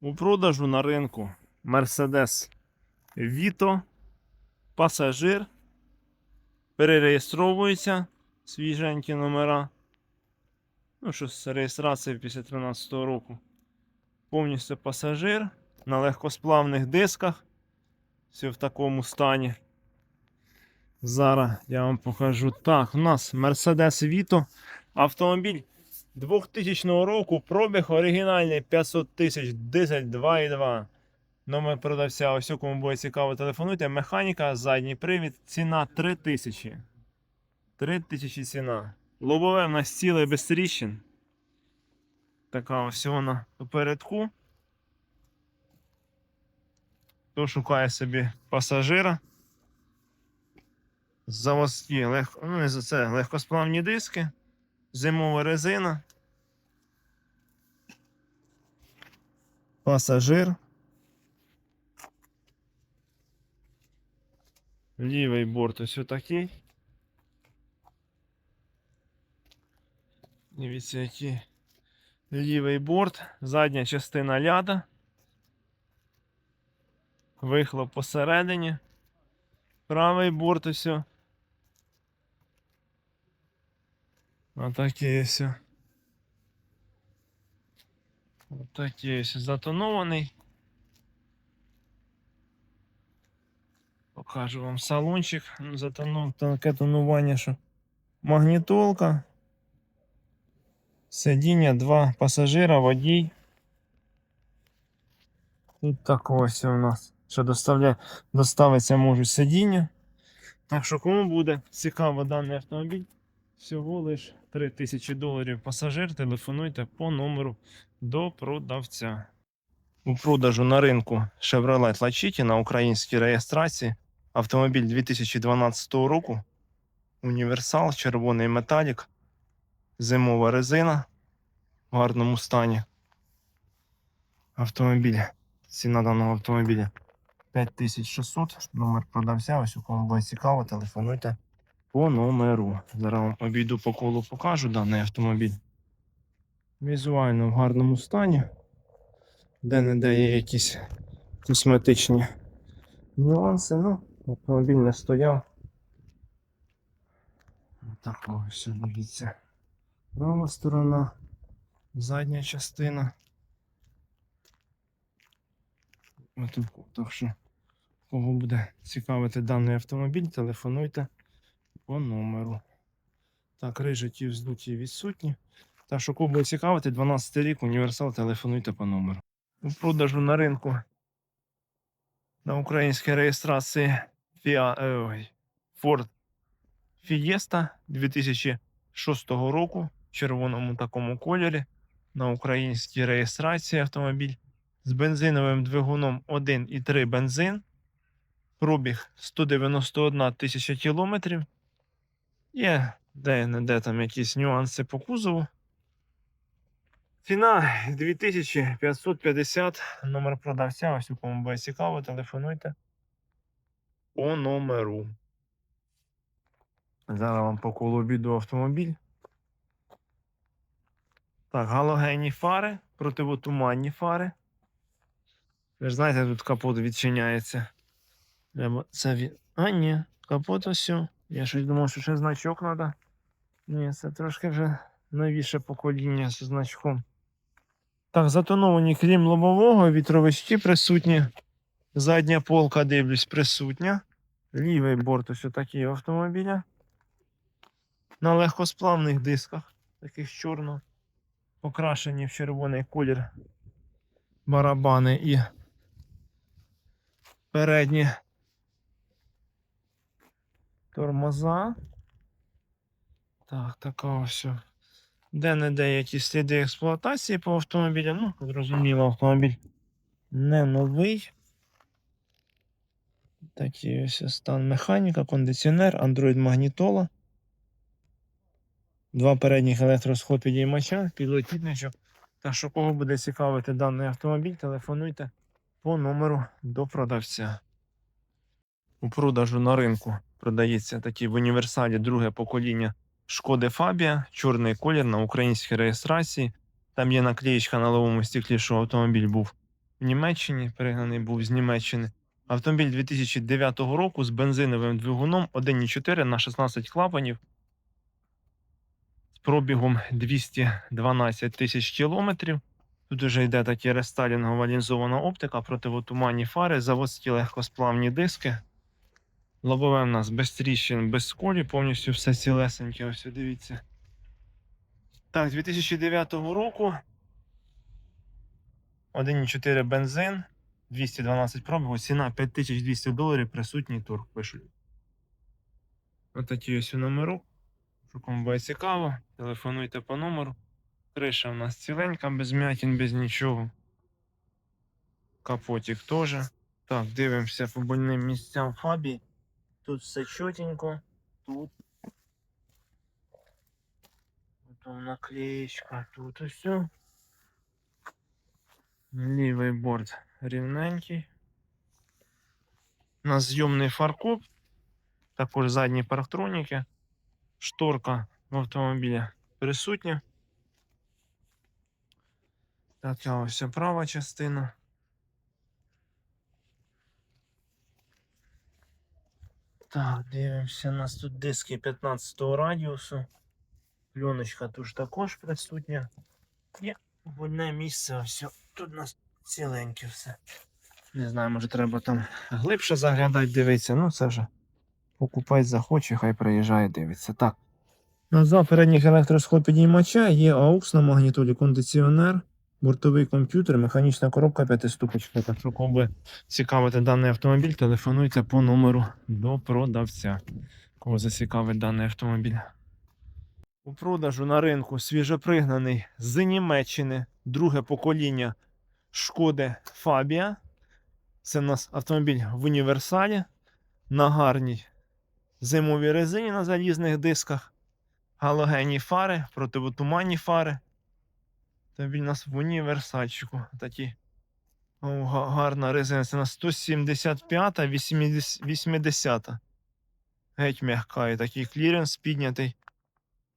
У продажу на ринку Mercedes Vito пасажир. Перереєстровується свіженькі номера. Ну, що з реєстрації після 13 року. Повністю пасажир на легкосплавних дисках. Все в такому стані. Зараз я вам покажу. Так, у нас Mercedes Vito. Автомобіль 2000 року. Пробіг оригінальний 500 тисяч, дизель 2,2. Номер продавця, ось у кому буде цікаво, телефонуйте. Механіка, задній привід, ціна 3000. 3000 ціна. Лобове в нас ціле без тріщин. Така ось вона попередку. Хто шукає собі пасажира. Заводські, легко, ну не за це, легкосплавні диски, зимова резина. Пасажир. Лівий борт ось отакий. Дивіться, який лівий борт, задня частина ляда. Вихлоп посередині. Правий борт ось. Отакий ось. Отакий ось затонований. Покажу вам салончик. Ну, Затонув таке тонування, що магнітолка. Сидіння, два пасажира, водій. Тут так ось у нас. Що доставляє, доставиться можуть сидіння. Так що кому буде цікаво даний автомобіль, всього лиш 3000 доларів пасажир. Телефонуйте по номеру до продавця. У продажу на ринку Chevrolet Lachetti на українській реєстрації. Автомобіль 2012 року. Універсал, червоний металік, зимова резина в гарному стані. Автомобіль. Ціна даного автомобіля 5600. Номер продавця. Ось у кому буде цікаво, телефонуйте по номеру. Зараз вам обійду по колу, покажу даний автомобіль. Візуально в гарному стані. Де-не-де є якісь косметичні нюанси. Ну, автомобіль не стояв. Так ось дивіться. Права сторона, задня частина. Так що, кого буде цікавити даний автомобіль, телефонуйте по номеру. Так, рижаті вздуті відсутні. Так що, кого буде цікавити, 12 рік, універсал, телефонуйте по номеру. У продажу на ринку на українській реєстрації е, Ford Fiesta 2006 року в червоному такому кольорі на українській реєстрації автомобіль з бензиновим двигуном 1,3 бензин. Пробіг 191 тисяча кілометрів. Є де-не-де там якісь нюанси по кузову. Ціна 2550. Номер продавця. Ось у кому буде цікаво, телефонуйте по номеру. Зараз вам по колу обіду автомобіль. Так, галогенні фари, противотуманні фари. Ви ж знаєте, тут капот відчиняється. Треба це від... А, ні, капот ось. Я щось думав, що ще значок треба. Ні, це трошки вже новіше покоління зі значком. Так, затоновані крім лобового, вітровички присутні. Задня полка, дивлюсь, присутня. Лівий борт ось такий у автомобіля. На легкосплавних дисках, таких чорно, покрашені в червоний колір барабани і передні тормоза. Так, така ось. Де-не-де якісь сліди експлуатації по автомобілям. Ну, зрозуміло, автомобіль не новий. Такий ось стан механіка, кондиціонер, Android магнітола. Два передніх електросход підіймача, підлокітничок. Так що кого буде цікавити даний автомобіль, телефонуйте по номеру до продавця. У продажу на ринку продається такий в універсалі друге покоління Шкоди Фабія, чорний колір на українській реєстрації. Там є наклеєчка на ловому стеклі, що автомобіль був в Німеччині, пригнаний був з Німеччини. Автомобіль 2009 року з бензиновим двигуном 1,4 на 16 клапанів з пробігом 212 тисяч кілометрів. Тут вже йде такі рестайлінгова лінзована оптика, противотуманні фари, заводські легкосплавні диски. Лобове в нас без тріщин, без сколі, повністю все цілесеньке. Ось дивіться. Так, 2009 року 1,4 бензин, 212 пробігу, ціна 5200 доларів, присутній торг пишуть. Отакі ось номерок. Що кому буде цікаво, телефонуйте по номеру. Криша у нас ціленька, без м'ятін, без нічого. Капотик теж. Так, дивимося по больним місцям фабі. Тут все чотенько. Тут. Тут наклеечка, тут все. Лівий борт рівненький. У нас зйомний фаркоп. Також задні парктроніки. Шторка в автомобілі присутня. Така ось права частина. Так, дивимося, у нас тут диски 15 радіусу. Пленочка тут також присутня. Є вольне місце, ось тут у нас ціленьке все. Не знаю, може треба там глибше заглядати, дивитися. Ну це вже покупець захоче, хай приїжджає, дивиться. Так. На передніх електросхлопідіймача є AUX на магнітолі кондиціонер, бортовий комп'ютер, механічна коробка п'ятиступочка. Так що кому цікавити даний автомобіль, телефонуйте по номеру до продавця. Кого зацікавить даний автомобіль. У продажу на ринку свіжопригнаний з Німеччини, друге покоління Шкоди Фабія. Це у нас автомобіль в універсалі на гарній зимовій резині на залізних дисках, галогенні фари, противотуманні фари. Автомобіль у нас в універсальчику. Такі о, гарна резина. Це на 175 80 80 Геть м'яка і такий кліренс піднятий.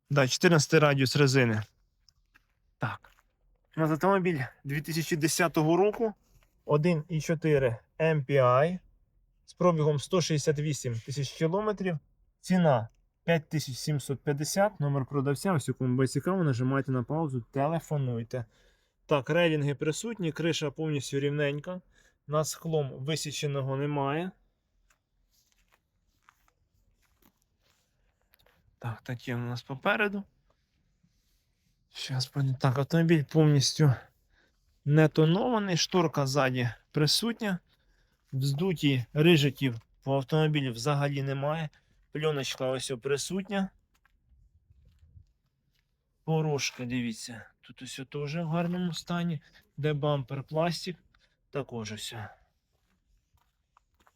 Да, 14 радіус резини. Так. У нас автомобіль 2010 року. 1,4 MPI з пробігом 168 тисяч кілометрів. Ціна 5750. Номер продавця. Ось кому буде цікаво, нажимайте на паузу, телефонуйте. Так, рейлінги присутні, криша повністю рівненька. На склом висіченого немає. Так, такі у нас попереду. Щас. Так, автомобіль повністю не тонований, шторка ззаді присутня. Вздуті рижиків по автомобілі взагалі немає. Пленочка ось присутня. Порошка, дивіться. Тут ось теж в гарному стані. Де бампер пластик, також ось.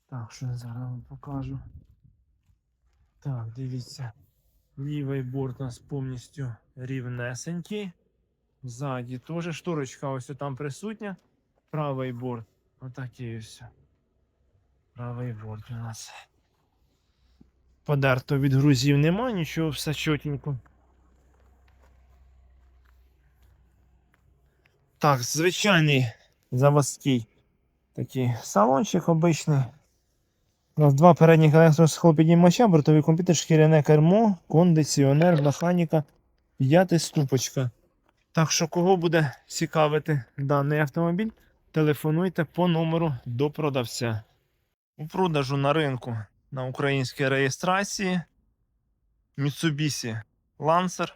Так, що я зараз вам покажу. Так, дивіться. Лівий борт у нас повністю рівнесенький. Ззаді теж шторочка ось там присутня. Правий борт. Отакий ось. Правий борт у нас. Подерто від грузів нема, нічого, все чотенько. Так, звичайний заводський такий салончик обичний. У нас два передніх електросхлопідіймача, бортовий комп'ютер, шкіряне кермо, кондиціонер, механіка, п'ятиступочка. Так що, кого буде цікавити даний автомобіль, телефонуйте по номеру до продавця. У продажу на ринку на українській реєстрації Mitsubishi Lancer.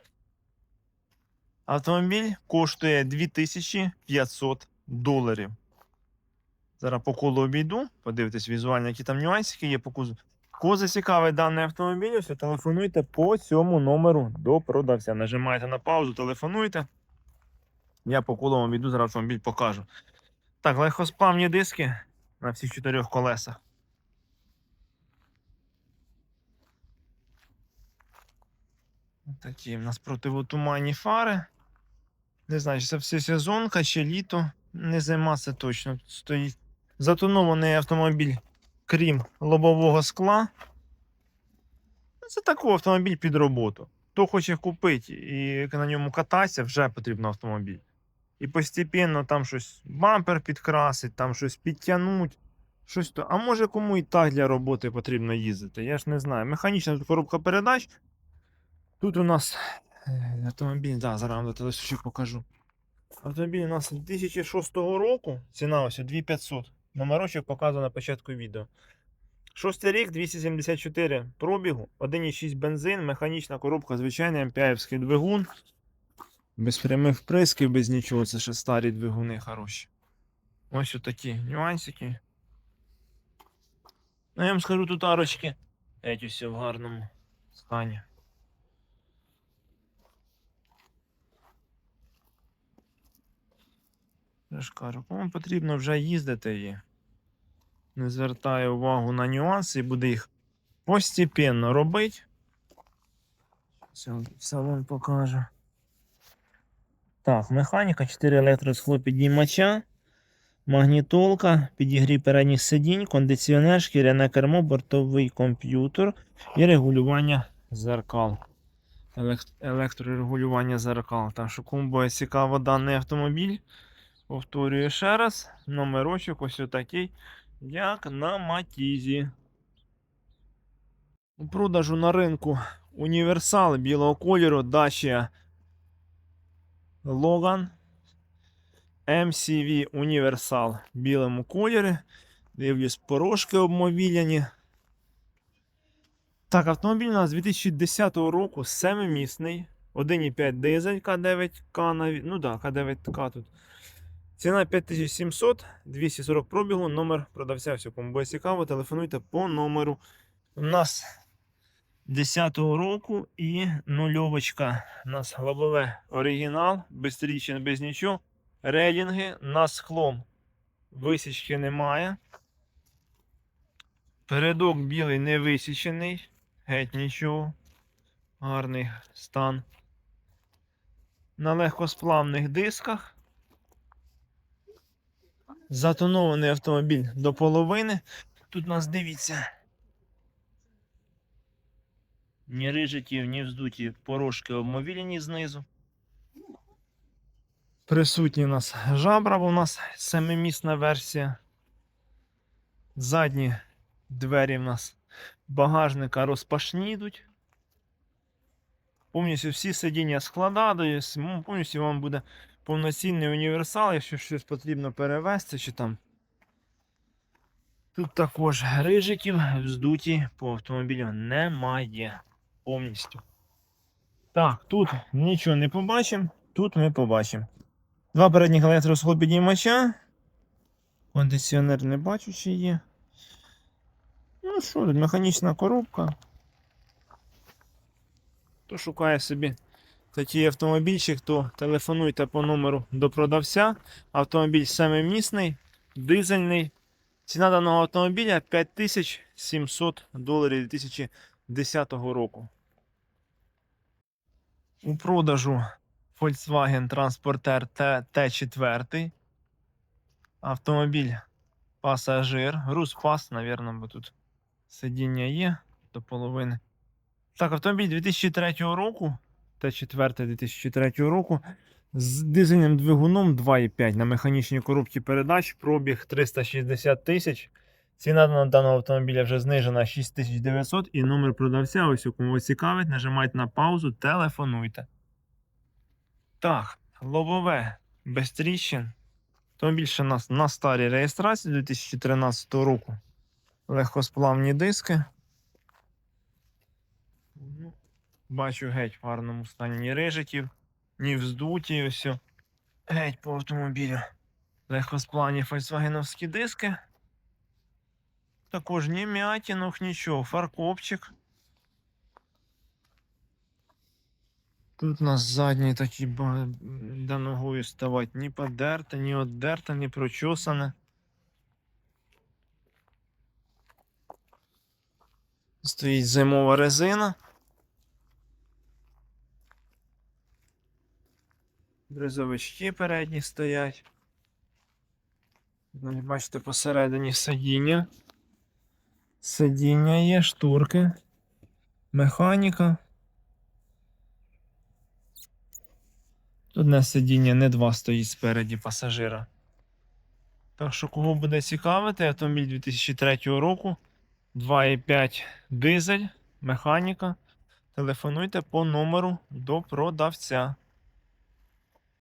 Автомобіль коштує 2500 доларів. Зараз по колу обійду, подивитись візуально, які там нюансики є по кузову. Кого зацікавить даний автомобіль, ось телефонуйте по цьому номеру до продавця. Нажимаєте на паузу, телефонуйте. Я по колу обійду, зараз автомобіль покажу. Так, легкосплавні диски на всіх чотирьох колесах. Такі в нас противотуманні фари. Не знаю, чи це все сезонка чи літо. Не зима, це точно стоїть. Затонований автомобіль, крім лобового скла. Ну, Це такий автомобіль під роботу. Хто хоче купити і на ньому кататися, вже потрібен автомобіль. і постепенно там щось бампер підкрасить, там щось підтягнуть. Щось то. А може кому і так для роботи потрібно їздити, я ж не знаю. Механічна тут коробка передач. Тут у нас е, автомобіль, да, зараз вам телесуші покажу. Автомобіль у нас 2006 року, ціна ось 2500. Номерочок показано на початку відео. Шостий рік, 274 пробігу, 1,6 бензин, механічна коробка, звичайний ампіаївський двигун. Без прямих вприсків, без нічого, це ще старі двигуни хороші. Ось такі нюансики. Ну, я вам скажу тут арочки. Геть усе в гарному стані. Я ж кажу, кому потрібно вже їздити і не звертає увагу на нюанси і буде їх постепенно робити. Все, вам покажу. Так, механіка, 4 електросхлопідіймача, магнітолка, підігрів передніх сидінь, кондиціонер, шкіряне кермо, бортовий комп'ютер і регулювання зеркал. Електрорегулювання зеркал. Так що кому буде цікаво даний автомобіль. Повторюю ще раз, номерочок ось отакий, як на Матізі. У продажу на ринку універсал білого кольору Dacia Logan MCV Універсал в білому кольорі. Дивлюсь, порошки обмовіляні. Так, автомобіль у нас 2010 року, семимісний. 1,5 дизель К9К навіть. Ну да, К9К тут. Ціна 5700, 240 пробігу, номер продавця, все, кому цікаво, телефонуйте по номеру. У нас 10-го року і нульовочка. У нас лобове оригінал, без без нічого. Релінги на склом. Висічки немає. Передок білий не висічений. Геть нічого. Гарний стан. На легкосплавних дисках. Затонований автомобіль до половини. Тут у нас дивіться. Ні рижиків, ні вздуті порошки обмовілені знизу. Присутні у нас жабра, бо у нас семимісна версія. Задні двері в нас багажника розпашні йдуть. Повністю всі сидіння складаюсь, м, повністю вам буде повноцінний універсал, якщо щось потрібно перевезти чи там. Тут також рижиків вздуті по автомобілю немає повністю. Так, тут нічого не побачимо, тут ми побачимо. Два передніх електросхлопідіймача. Кондиціонер не бачу, чи є. Ну що, тут механічна коробка. Хто шукає собі такий автомобільчик, то телефонуйте по номеру до продавця. Автомобіль семимісний, дизельний. Ціна даного автомобіля 5700 доларів 2010 року. У продажу Volkswagen Transporter T- T4. Автомобіль пасажир. Груз пас, напевно, бо тут сидіння є до половини. Так, автомобіль 2003 року. Т4 2003 року. З дизельним двигуном 2,5 на механічній коробці передач. Пробіг 360 тисяч. Ціна на даного автомобіля вже знижена 6900 і номер продавця, ось у кому цікавить, нажимайте на паузу, телефонуйте. Так, лобове без тріщин. Автомобіль ще у нас на старій реєстрації 2013 року. Легкосплавні диски. Ну, Бачу геть в гарному стані ні рижиків, ні вздуті. Ось. Геть по автомобілю. Легкосплавні фольксвагеновські диски. Також ні м'ятінок, нічого, фаркопчик. Тут у нас задній такий ба- де ногою ставати ні подерте, ні оддерте, ні прочосане. Стоїть зимова резина. Бризовички передні стоять. Ну, Бачите, посередині сидіння. Сидіння є, шторки, механіка. Одне сидіння, не два стоїть спереді пасажира. Так що, кого буде цікавити, автомобіль 2003 року, 2,5 дизель, механіка. Телефонуйте по номеру до продавця.